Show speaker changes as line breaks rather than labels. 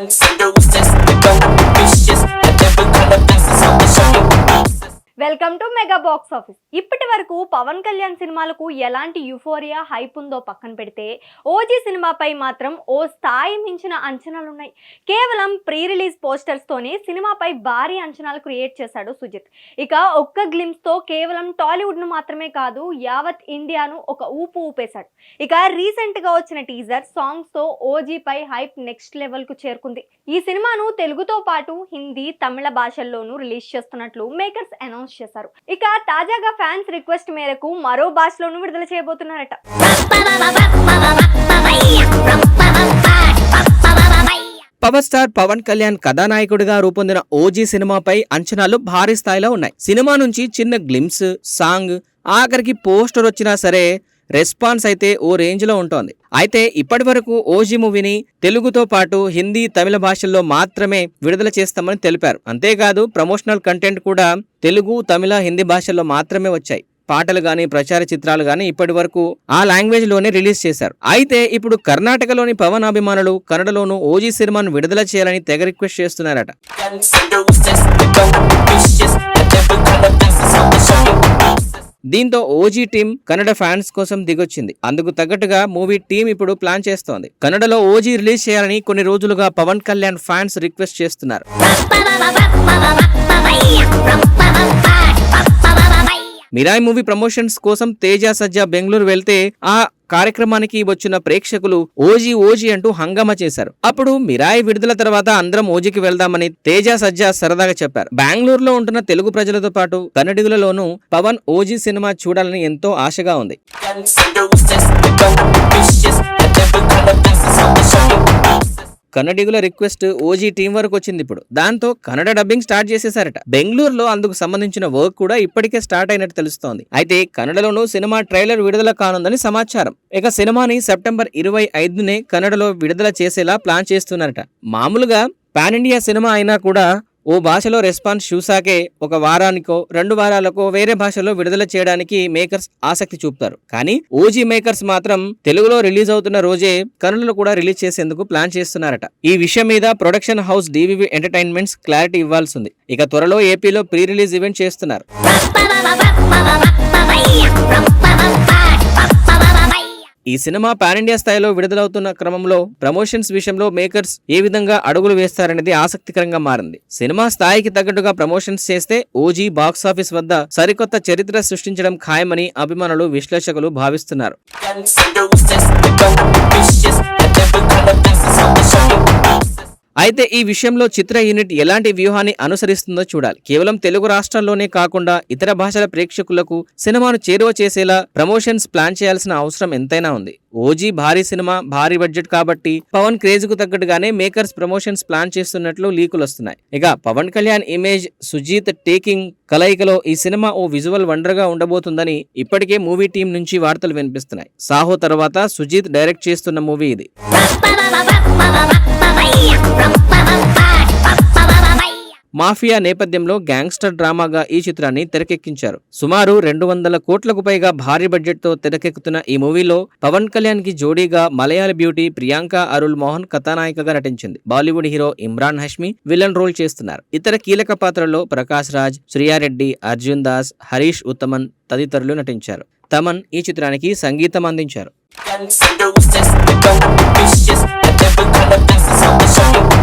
and seduces. Go vicious, the devil kind of dances on the show.
Welcome to mega box office ఇప్పటి వరకు పవన్ కళ్యాణ్ సినిమాలకు ఎలాంటి euphoria hype ఉందో పక్కన పెడితే ఓజీ సినిమాపై మాత్రం ఓ స్థాయి మించిన అంచనాలున్నాయి. కేవలం ప్రీ రిలీజ్ పోస్టర్స్తోనే సినిమాపై భారీ అంచనాలు క్రియేట్ చేశాడు సుజిత్. ఇక ఒక్క గ్లిమ్స్తో కేవలం టాలీవుడ్ను మాత్రమే కాదు యావత్ ఇండియాను ఒక ఊపు ఊపేశాడు. ఇక రీసెంట్గా వచ్చిన టీజర్ సాంగ్స్తో ఓజీపై ఓజీ పై హైప్ నెక్స్ట్ లెవెల్కు చేరుకుంది. ఈ సినిమాను తెలుగుతో పాటు హిందీ తమిళ భాషల్లోనూ రిలీజ్ చేస్తున్నట్లు మేకర్స్ అనౌన్స్ చేశారు. ఇక తాజాగా ఫ్యాన్స్ రిక్వెస్ట్ మేరకు మరో భాషలోనూ విడుదల చేయబోతున్నారట.
పవర్ స్టార్ పవన్ కళ్యాణ్ కథానాయకుడిగా రూపొందిన ఓజీ సినిమాపై అంచనాలు భారీ స్థాయిలో ఉన్నాయి. సినిమా నుంచి చిన్న గ్లిమ్స్ సాంగ్ ఆఖరికి పోస్టర్ వచ్చినా సరే రెస్పాన్స్ అయితే ఓ రేంజ్లో ఉంటుంది. ఉంటోంది అయితే ఇప్పటి వరకు ఓజీ మూవీని తెలుగుతో పాటు హిందీ తమిళ భాషల్లో మాత్రమే విడుదల చేస్తామని తెలిపారు. అంతేకాదు ప్రమోషనల్ కంటెంట్ కూడా తెలుగు తమిళ హిందీ భాషల్లో మాత్రమే వచ్చాయి. పాటలు కానీ ప్రచార చిత్రాలు కానీ ఇప్పటి వరకు ఆ లాంగ్వేజ్లోనే రిలీజ్ చేశారు. అయితే ఇప్పుడు కర్ణాటకలోని పవన్ అభిమానులు కన్నడలోనూ ఓజీ సినిమాను విడుదల చేయాలని తెగ రిక్వెస్ట్ చేస్తున్నారట. దీంతో ఓజీ టీం కన్నడ ఫ్యాన్స్ కోసం దిగొచ్చింది. అందుకు తగ్గట్టుగా మూవీ టీం ఇప్పుడు ప్లాన్ చేస్తోంది. కన్నడలో ఓజీ రిలీజ్ చేయాలని కొన్ని రోజులుగా పవన్ కళ్యాణ్ ఫ్యాన్స్ రిక్వెస్ట్ చేస్తున్నారు. మిరాయ్ మూవీ ప్రమోషన్స్ కోసం తేజ సజ్జా బెంగళూరు వెళ్తే ఆ కార్యక్రమానికి వచ్చిన ప్రేక్షకులు ఓజీ ఓజీ అంటూ హంగామా చేశారు. అప్పుడు మిరాయి విడుదల తర్వాత అందరం ఓజీకి వెళ్దామని తేజ సజ్జా సరదాగా చెప్పారు. బెంగళూరులో ఉంటున్న తెలుగు ప్రజలతో పాటు కన్నడిగులలోనూ పవన్ ఓజీ సినిమా చూడాలని ఎంతో ఆశగా ఉంది. కన్నడిగుల రిక్వెస్ట్ ఓజీ టీం వరకు వచ్చింది ఇప్పుడు. దాంతో కన్నడ డబ్బింగ్ స్టార్ట్ చేసేసారట. బెంగళూరులో అందుకు సంబంధించిన వర్క్ కూడా ఇప్పటికే స్టార్ట్ అయినట్టు తెలుస్తోంది. అయితే కన్నడలోనూ సినిమా ట్రైలర్ విడుదల కానుందని సమాచారం. ఇక సినిమాని సెప్టెంబర్ ఇరవై ఐదునే కన్నడలో విడుదల చేసేలా ప్లాన్ చేస్తున్నారట. మామూలుగా పాన్ ఇండియా సినిమా అయినా కూడా ఓ భాషలో రెస్పాన్స్ చూసాకే ఒక వారానికో రెండు వారాలకో వేరే భాషలో విడుదల చేయడానికి మేకర్స్ ఆసక్తి చూపుతారు. కానీ ఓజీ మేకర్స్ మాత్రం తెలుగులో రిలీజ్ అవుతున్న రోజే కన్నడలో కూడా రిలీజ్ చేసేందుకు ప్లాన్ చేస్తున్నారట. ఈ విషయం మీద production house DVV entertainments clarity ఇవ్వాల్సి ఉంది ఇక త్వరలో ఏపీలో ప్రీ రిలీజ్ ఈవెంట్ చేస్తున్నారు. ఈ సినిమా పాన్ ఇండియా స్థాయిలో విడుదలవుతున్న క్రమంలో ప్రమోషన్స్ విషయంలో మేకర్స్ ఏ విధంగా అడుగులు వేస్తారనేది ఆసక్తికరంగా మారింది. సినిమా స్థాయికి తగ్గట్టుగా ప్రమోషన్స్ చేస్తే ఓజీ బాక్సాఫీస్ వద్ద సరికొత్త చరిత్ర సృష్టించడం ఖాయమని అభిమానులు విశ్లేషకులు భావిస్తున్నారు. అయితే ఈ విషయంలో చిత్ర యూనిట్ ఎలాంటి వ్యూహాన్ని అనుసరిస్తుందో చూడాలి. కేవలం తెలుగు రాష్ట్రాల్లోనే కాకుండా ఇతర భాషల ప్రేక్షకులకు సినిమాను చేరువ చేసేలా ప్రమోషన్స్ ప్లాన్ చేయాల్సిన అవసరం ఎంతైనా ఉంది. ఓజీ భారీ సినిమా భారీ బడ్జెట్ కాబట్టి పవన్ క్రేజ్కు తగ్గట్టుగానే మేకర్స్ ప్రమోషన్స్ ప్లాన్ చేస్తున్నట్లు లీకులు వస్తున్నాయి. ఇక పవన్ కళ్యాణ్ ఇమేజ్ సుజీత్ టేకింగ్ కలయికలో ఈ సినిమా ఓ విజువల్ వండర్గా ఉండబోతుందని ఇప్పటికే మూవీ టీం నుంచి వార్తలు వినిపిస్తున్నాయి. సాహో తర్వాత సుజీత్ డైరెక్ట్ చేస్తున్న మూవీ ఇది. మాఫియా నేపథ్యంలో గ్యాంగ్స్టర్ డ్రామాగా ఈ చిత్రాన్ని తెరకెక్కించారు. సుమారు రెండు వందల కోట్లకు పైగా భారీ బడ్జెట్తో తెరకెక్కుతున్న ఈ మూవీలో పవన్ కళ్యాణ్కి జోడీగా మలయాళ బ్యూటీ ప్రియాంక అరుల్ మోహన్ కథానాయికగా నటించింది. Bollywood hero Emraan Hashmi villain role చేస్తున్నారు. ఇతర కీలక పాత్రల్లో ప్రకాష్ రాజ్ శ్రియారెడ్డి అర్జున్ దాస్ హరీష్ ఉత్తమన్ తదితరులు నటించారు. తమన్ ఈ చిత్రానికి సంగీతం అందించారు.
Never gonna fix it, so the show.